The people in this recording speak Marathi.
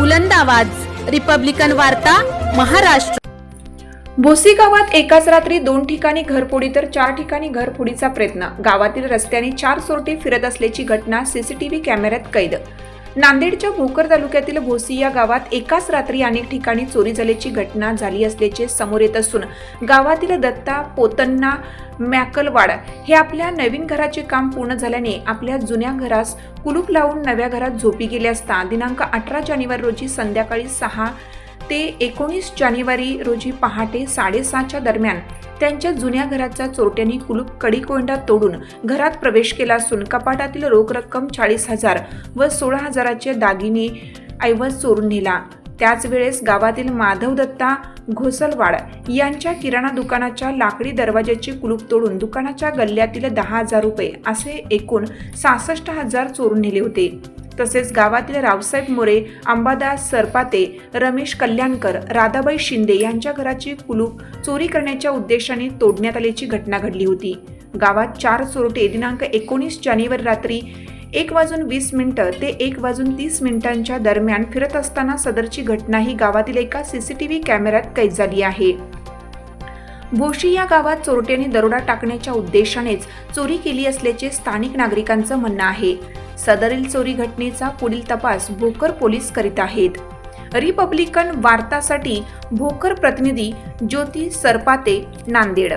बुलंद आवाज. रिपब्लिकन वार्ता महाराष्ट्र. भोसी गावात एकाच रात्री दोन ठिकाणी घरफोडी तर चार ठिकाणी घरफोडीचा प्रयत्न. गावातील रस्त्याने चार चोरटे फिरत असल्याची घटना सीसीटीव्ही कॅमेऱ्यात कैद. नांदेडच्या भोकर तालुक्यातील भोसी या गावात एकाच रात्री अनेक ठिकाणी चोरी झाल्याची घटना झाली असल्याचे समोर येत असून गावातील दत्ता पोतन्ना मॅकलवाड हे आपल्या नवीन घराचे काम पूर्ण झाल्याने आपल्या जुन्या घरास कुलूप लावून नव्या घरात झोपी गेले असता दिनांक अठरा जानेवारी रोजी संध्याकाळी सहा ते एकोणीस जानेवारी रोजी पहाटे साडेसहाच्या दरम्यान त्यांच्या जुन्या घराचा चोरट्यांनी कुलूप कडीकोंडा तोडून घरात प्रवेश केला असून कपाटातील रोख रक्कम चाळीस हजार व सोळा हजाराचे दागिने ऐवज चोरून नेला. त्याच वेळेस गावातील माधव दत्ता घोसलवाड यांच्या किराणा दुकानाच्या लाकडी दरवाजाचे कुलूप तोडून दुकानाच्या गल्ल्यातील दहा हजार रुपये असे एकूण सहासष्ट हजार चोरून नेले होते. तसेच गावातील रावसाहेब मोरे अंबादास सरपाते रमेश कल्याणकर राधाबाई शिंदे यांच्या घराची कुलूप चोरी करण्याच्या उद्देशाने तोडण्यात आल्याची घटना घडली होती. गावात चार चोरटे दिनांक एकोणीस जानेवारी रात्री एक वाजून वीस मिनिटं ते एक वाजून तीस मिनिटांच्या दरम्यान फिरत असताना सदरची घटना ही गावातील एका सीसीटीव्ही कॅमेऱ्यात कैद झाली आहे. भोशी या गावात चोरट्यांनी दरोडा टाकण्याच्या उद्देशानेच चोरी केली असल्याचे स्थानिक नागरिकांचं म्हणणं आहे. सदरील चोरी घटनेचा पुढील तपास भोकर पोलीस करीत आहेत. रिपब्लिकन वार्तासाठी भोकर प्रतिनिधी ज्योती सरपाते नांदेड.